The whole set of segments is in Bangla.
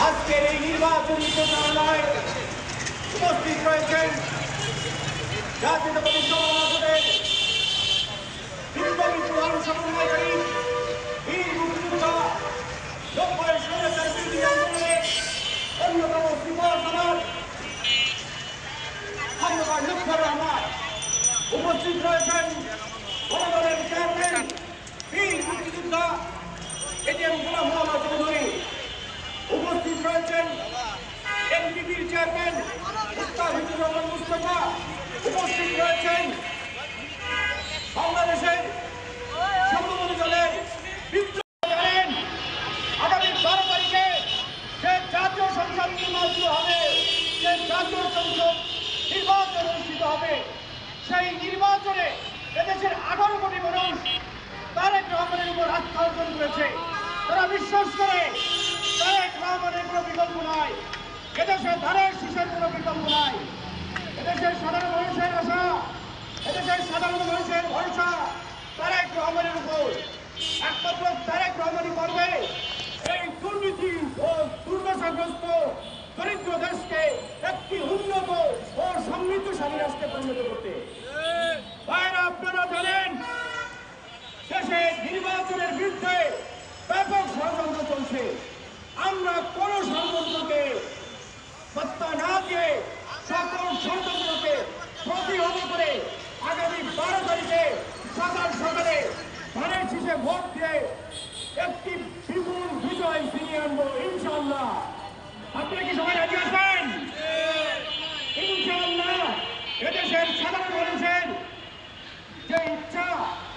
আজকের এই নির্বাচনী প্রচারণায় উপস্থিত রয়েছেন জাতীয়তাবাদী রয়েছেন এনপিপির চেয়ারম্যান মুস্তাফিজুর রহমান মুস্তফা উপস্থিত রয়েছেন। বাংলাদেশের সম্ভবত দলের নির্বাচন অনুষ্ঠিত হবে, সেই নির্বাচনে এদেশের আঠারো কোটি মানুষ তারেক রহমানের উপর আস্থা অর্জন করেছে। তারা বিশ্বাস করে রহমানের কোনো বিকল্প নাই। এদেশের ধানের শীষের কোনো বিকল্প নাই। এদেশের সাধারণ মানুষের আশা, এদেশের সাধারণ মানুষের ভরসা, তারেক রহমানের উপর। একমাত্র তারেক রহমানই পারবে এই দুর্নীতি ও দুর্দশাগ্রস্ত দরিদ্র দেশকে একটি উন্নত ও সমৃদ্ধশালী রাষ্ট্রে পরিণত করতে। ভাইরা, আপনারা জানেন, শেষে নির্বাচনের বিরুদ্ধে ব্যাপক ষড়যন্ত্র চলছে। আমরা কোন ষড়যন্ত্রকে পাত্তা না দিয়ে সকল ষড়যন্ত্রকে প্রতিহত করে আগামী বারো তারিখে সকাল সকালে ধানের শীষে ভোট দিয়ে একটি বিপুল বিজয় ফিরিয়ে আনব ইনশাল্লাহ আপনারা কি সবাই রাজি আছেন? ইনশাল্লাহ এদেশের সাধারণ মানুষের যে ইচ্ছা,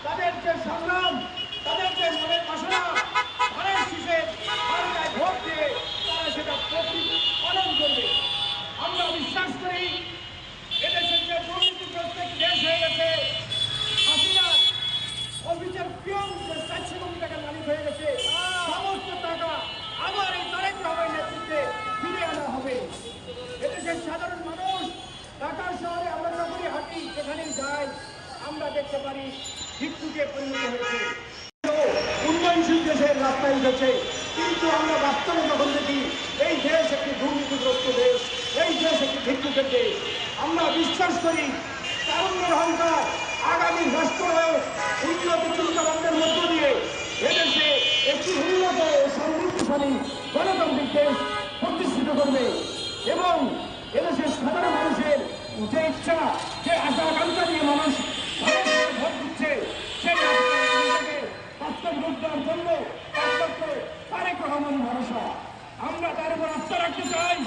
তাদের যে সংগ্রাম ভিক্ষুকে পরিণত হয়েছে। উন্নয়নশীল দেশের রাস্তায় উঠেছে। কিন্তু আমরা বাস্তবে যখন দেখি, এই দেশ একটি দুর্নীতিগ্রস্ত দেশ, এই দেশ একটি ভিক্ষুকের দেশ আমরা বিশ্বাস করি তারুণ্যের অহংকার আগামী রাষ্ট্র উন্নত চিন্তাভাবনার মধ্য দিয়ে এদেশে একটি উন্নত সমৃদ্ধশালী গণতান্ত্রিক দেশ প্রতিষ্ঠিত করবে এবং এদেশের সাধারণ মানুষের রহমান ভরসা? আমরা তার উপর আস্থা রাখতে চাই।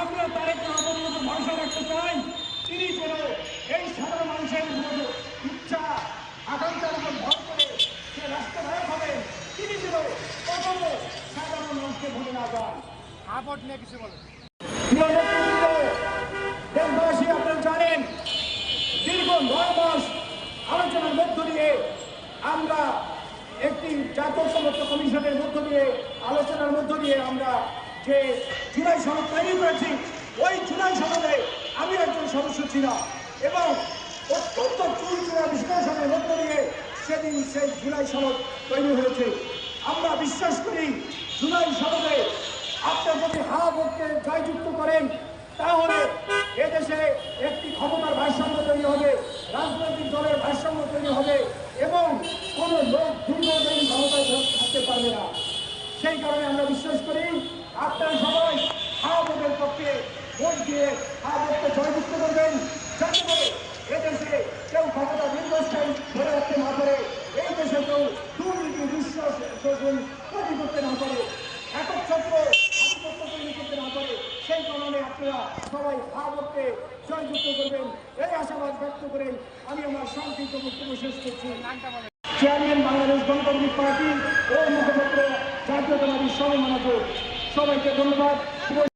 আমরা তারেক রহমানের উপর ভরসা রাখতে চাই। তিনি যেন এই সাধারণ মানুষের মতো ইচ্ছা আকাঙ্ক্ষার উপর ভর করে যে রাষ্ট্রনায়ক হবেন তিনি যেন কখনো সাধারণ মানুষকে ভুলে না যান। আপট নিয়ে কিছু বলেন দেশবাসী আপনারা জানেন দীর্ঘ নয় মাস আলোচনার মধ্য দিয়ে আমরা একটি জাতীয় সমর্থ কমিশনের মধ্য দিয়ে, আলোচনার মধ্য দিয়ে আমরা যে জুলাই সনদ তৈরি করেছি, ওই জুলাই সনদে আমি একজন সদস্য ছিলাম এবং অত্যন্ত চুলচুরা বিশ্লেষণের মধ্য দিয়ে সেদিন সেই জুলাই সনদ তৈরি হয়েছে। আমরা বিশ্বাস করি জুলাই সনদে আপনার যদি হা ভোটকে জয়যুক্ত করেন, তাহলে এদেশে একটি ক্ষমতার ভারসাম্য তৈরি হবে, রাজনৈতিক দলের ভারসাম্য তৈরি হবে এবং কোনো লোক দীর্ঘদিন ক্ষমতায় থাকতে পারবে না সেই কারণে আমরা বিশ্বাস করি আপনারা সবাই হা পক্ষে ভোট দিয়ে ভোটকে জয়যুক্ত করবেন। যাতে করে এদেশে কেউ ক্ষমতা দীর্ঘস্থায়ী ধরে রাখতে না পারে এই দেশে কেউ দুর্নীতি বিশ্বাস তৈরি করতে না পারে একক চক্র আধিপত্য তৈরি করতে না পারে সেই কারণে আপনারা সবাই ভাবকে জয়যুক্ত করবেন। এই আশাবাদ ব্যক্ত করে আমি আমার সংক্ষিপ্ত বক্তব্য শেষ করছি। চেয়ারম্যান বাংলাদেশ গণতান্ত্রিক পার্টি ও মুখপাত্র জাতীয়তাবাদী সবাই মানাবো সবাইকে ধন্যবাদ।